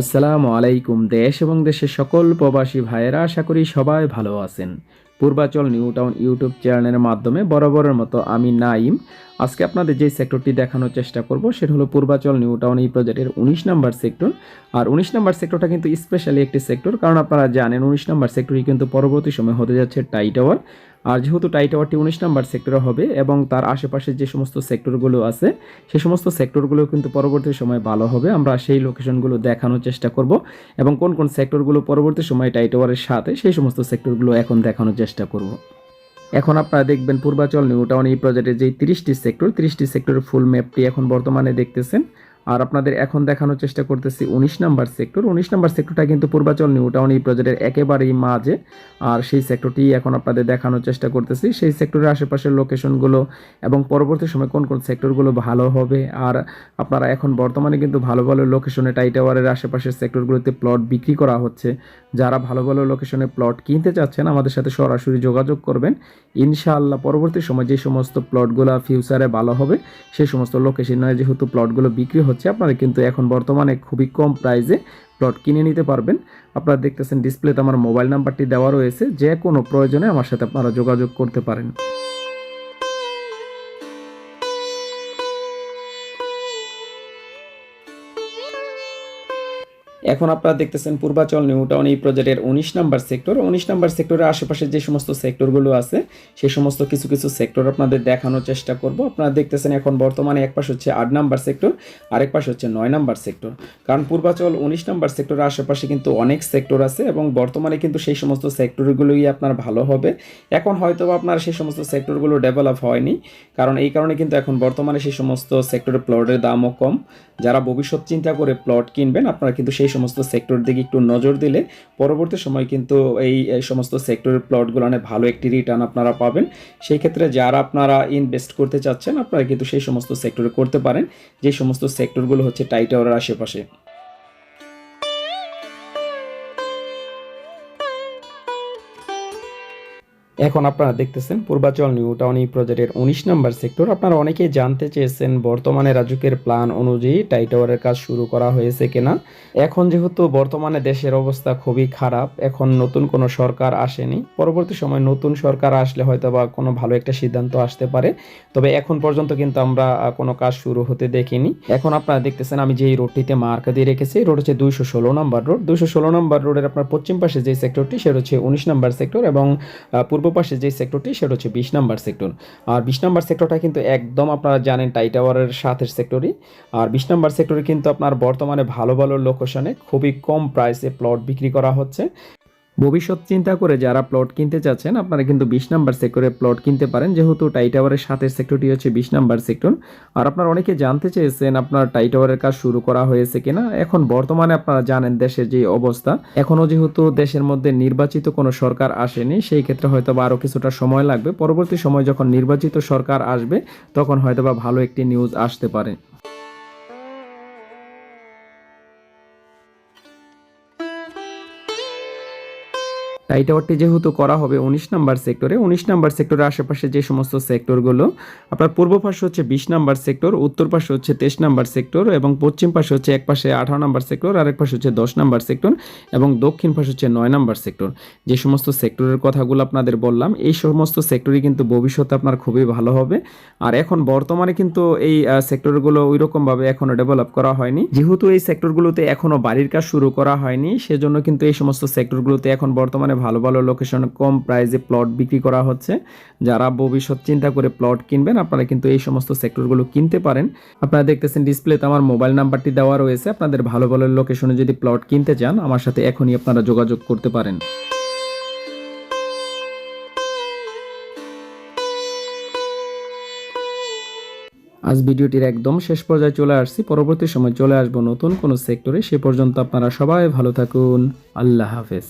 আসসালামু আলাইকুম, দেশ এবং দেশের সকল প্রবাসী ভাইয়েরা, আশা করি সবাই ভালো আছেন। পূর্বাচল নিউ টাউন ইউটিউব চ্যানেলের মাধ্যমে বরাবরের মতো আমি নাইম। আজকে আপনাদের যে সেক্টরটি দেখানোর চেষ্টা করব, সেটা হলো পূর্বাচল নিউ টাউন এই প্রজেক্টের উনিশ নাম্বার সেক্টর। আর উনিশ নাম্বার সেক্টরটা কিন্তু স্পেশালি একটি সেক্টর, কারণ আপনারা জানেন উনিশ নাম্বার সেক্টরই কিন্তু পরবর্তী সময় হতে যাচ্ছে টাই টাওয়ার। আর যেহেতু টাই টাওয়ারটি উনিশ নাম্বার সেক্টরে হবে এবং তার আশেপাশে যে সমস্ত সেক্টরগুলো আছে, সে সমস্ত সেক্টরগুলো কিন্তু পরবর্তী সময় ভালো হবে। আমরা সেই লোকেশনগুলো দেখানোর চেষ্টা করব এবং কোন কোন সেক্টরগুলো পরবর্তী সময় টাই টাওয়ারের সাথে, সেই সমস্ত সেক্টরগুলো এখন দেখানোর চেষ্টা করব। এখন আপনারা দেখবেন পূর্বাচল নিউ টাউন এই প্রজেক্টের যে তিরিশটি সেক্টর, তিরিশটি সেক্টরের ফুল ম্যাপটি এখন বর্তমানে দেখতেছেন। আর আপনাদের এখন দেখানোর চেষ্টা করতেছি উনিশ নাম্বার সেক্টর। উনিশ নাম্বার সেক্টরটা কিন্তু পূর্বাচল নিউ টাউন এই প্রজেক্টের একেবারেই মাঝে। আর সেই সেক্টরটি এখন আপনাদের দেখানোর চেষ্টা করতেছি। সেই সেক্টরের আশেপাশের লোকেশনগুলো এবং পরবর্তী সময় কোন কোন সেক্টরগুলো ভালো হবে। আর আপনারা এখন বর্তমানে কিন্তু ভালো ভালো লোকেশনে টাইটাওয়ারের আশেপাশের সেক্টরগুলোতে প্লট বিক্রি করা হচ্ছে। যারা ভালো ভালো লোকেশনে প্লট কিনতে চাচ্ছেন, আমাদের সাথে সরাসরি যোগাযোগ করবেন। ইনশাআল্লাহ পরবর্তী সময় যে সমস্ত প্লটগুলো ফিউচারে ভালো হবে সেই সমস্ত লোকেশনে যেহেতু প্লটগুলো বিক্রি হচ্ছে আপনারা কিন্তু এখন বর্তমানে খুবই কম প্রাইসে প্লট কিনে নিতে পারবেন। আপনারা দেখতেছেন ডিসপ্লেতে আমার মোবাইল নাম্বারটি দেওয়া রয়েছে, যে কোনো প্রয়োজনে আমার সাথে আপনারা যোগাযোগ করতে পারেন। এখন আপনারা দেখতেছেন পূর্বাচল নিউ টাউন এই প্রজেক্টের উনিশ নাম্বার সেক্টর। উনিশ নাম্বার সেক্টরের আশেপাশে যে সমস্ত সেক্টরগুলো আছে সেই সমস্ত কিছু কিছু সেক্টর আপনাদের দেখানোর চেষ্টা করব। আপনারা দেখতেছেন এখন বর্তমানে এক পাশ হচ্ছে আট নাম্বার সেক্টর, আরেক পাশ হচ্ছে নয় নাম্বার সেক্টর। কারণ পূর্বাচল উনিশ নাম্বার সেক্টরের আশেপাশে কিন্তু অনেক সেক্টর আছে এবং বর্তমানে কিন্তু সেই সমস্ত সেক্টরগুলোই আপনার ভালো হবে। এখন হয়তো আপনার সেই সমস্ত সেক্টরগুলো ডেভেলপ হয়নি, কারণ এই কারণে কিন্তু এখন বর্তমানে সেই সমস্ত সেক্টরের প্লটের দামও কম। যারা ভবিষ্যৎ চিন্তা করে প্লট কিনবেন, আপনারা কিন্তু সেই সমস্ত সেক্টর দিকে একটু নজর দিলে পরবর্তী সময় কিন্তু এই সমস্ত সেক্টরের প্লটগুলো অনেক ভালো একটি রিটার্ন আপনারা পাবেন। সেই ক্ষেত্রে যারা আপনারা ইনভেস্ট করতে চাচ্ছেন, আপনারা কিন্তু সেই সমস্ত সেক্টরে করতে পারেন। যে সমস্ত সেক্টরগুলো হচ্ছে টাইটাওয়ারের আশেপাশে। এখন আপনারা দেখতেছেন, পূর্বাচল নিউ টাউন প্রজেক্টের উনিশ নাম্বার সেক্টর। আপনারা অনেকেই জানতে চেয়েছেন বর্তমানে রাজুকের প্ল্যান অনুযায়ী টাই টাওয়ারের কাজ শুরু করা হয়েছে কিনা। এখন যেহেতু বর্তমানে দেশের অবস্থা খুবই খারাপ, এখন নতুন কোনো সরকার আসেনি। পরবর্তী সময় নতুন সরকার আসলে হয়তো বা কোনো ভালো একটা সিদ্ধান্ত আসতে পারে। তবে এখন পর্যন্ত কিন্তু আমরা কোনো কাজ শুরু হতে দেখিনি। এখন আপনারা দেখতেছেন, আমি যে এই রোডটিতে মার্কা দিয়ে রেখেছি রোড হচ্ছে দুইশো ষোলো নম্বর রোড। দুইশো ষোলো নম্বর রোডের আপনার পশ্চিম পাশে যে সেক্টরটি, সেটা হচ্ছে উনিশ নম্বর সেক্টর এবং পূর্ব পাশে যে সেক্টরটি সেটা হচ্ছে বিশ নাম্বার সেক্টর আর বিশ নাম্বার সেক্টরটা কিন্তু একদম আপনারা জানেন টাই টাওয়ারের সাথের সেক্টরই আর বিশ নাম্বার সেক্টরে কিন্তু আপনার বর্তমানে ভালো ভালো লোকেশনে খুবই কম প্রাইসে প্লট বিক্রি করা হচ্ছে। ভবিষ্যৎ চিন্তা করে যারা প্লট কিনতে চাচ্ছেন, আপনারা কিন্তু বিশ নাম্বার সেক্টরে প্লট কিনতে পারেন। যেহেতু টাই টাওয়ারের সাথে সেক্টরটি হচ্ছে বিশ নাম্বার সেক্টর আর আপনারা অনেকে জানতে চেয়েছেন আপনার টাই টাওয়ারের কাজ শুরু করা হয়েছে কিনা। এখন বর্তমানে আপনারা জানেন দেশের যে অবস্থা। এখনও যেহেতু দেশের মধ্যে নির্বাচিত কোনো সরকার আসেনি, সেই ক্ষেত্রে হয়তো বা আরও কিছুটা সময় লাগবে। পরবর্তী সময় যখন নির্বাচিত সরকার আসবে, তখন হয়তো বা ভালো একটি নিউজ আসতে পারে। টাই টাওয়ারটি যেহেতু করা হবে উনিশ নাম্বার সেক্টরে উনিশ নাম্বার সেক্টরের আশেপাশে যে সমস্ত সেক্টরগুলো আপনার পূর্ব পাশে হচ্ছে বিশ নাম্বার সেক্টর উত্তর পাশে হচ্ছে তেইশ নাম্বার সেক্টর এবং পশ্চিম পাশে হচ্ছে এক পাশে আঠারো নাম্বার সেক্টর আরেক পাশে হচ্ছে দশ নাম্বার সেক্টর এবং দক্ষিণ পাশে হচ্ছে নয় নাম্বার সেক্টর যে সমস্ত সেক্টরের কথাগুলো আপনাদের বললাম, এই সমস্ত সেক্টরই কিন্তু ভবিষ্যতে আপনার খুবই ভালো হবে। আর এখন বর্তমানে কিন্তু এই সেক্টরগুলো ওই রকমভাবে এখনও ডেভেলপ করা হয়নি। যেহেতু এই সেক্টরগুলোতে এখনও বাড়ির কাজ শুরু করা হয়নি, সেজন্য কিন্তু এই সমস্ত সেক্টরগুলোতে এখন বর্তমানে ভালো ভালো লোকেশনে কম প্রাইসে প্লট বিক্রি করা হচ্ছে। যারা ভবিষ্যৎ চিন্তা করে প্লট কিনবেন, আপনারা কিন্তু এই সমস্ত সেক্টরগুলো কিনতে পারেন। আপনারা দেখতেছেন ডিসপ্লেতে আমার মোবাইল নাম্বারটি দেওয়া রয়েছে। আপনাদের ভালো ভালো লোকেশনে যদি প্লট কিনতে চান, আমার সাথে এখনই আপনারা যোগাযোগ করতে পারেন। আজ ভিডিওটির একদম শেষ পর্যায়ে চলে আসছি। পরবর্তী সময় চলে আসব নতুন কোনো সেক্টরে সে পর্যন্ত আপনারা সবাই ভালো থাকুন। আল্লাহ হাফেজ।